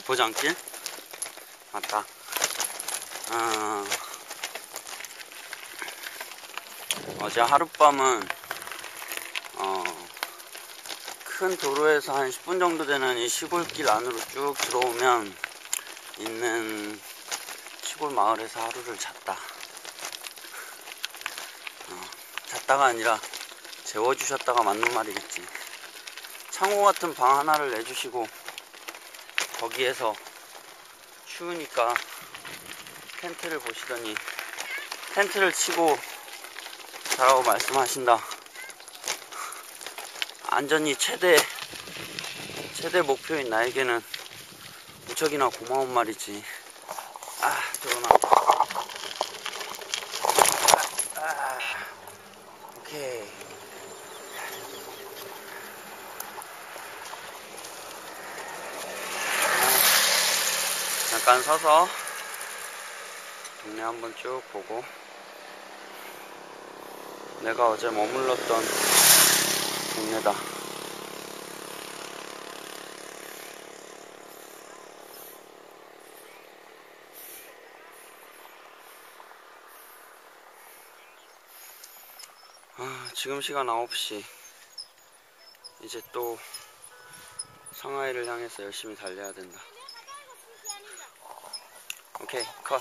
비포장길 맞다 아, 어제 하룻밤은 어, 큰 도로에서 한 10분 정도 되는 이 시골길 안으로 쭉 들어오면 있는 시골 마을에서 하루를 잤다. 어, 잤다가 아니라 재워주셨다가 맞는 말이겠지. 창호 같은 방 하나를 내주시고 거기에서 추우니까 텐트를 보시더니 텐트를 치고 자라고 말씀하신다. 안전이 최대 최대 목표인 나에게는 무척이나 고마운 말이지. 아, 들어나. 아, 아, 오케이. 잠깐 서서 동네 한번 쭉 보고 내가 어제 머물렀던 동네다. 아, 지금 시간 9시. 이제 또 상하이를 향해서 열심히 달려야 된다. Okay, cool.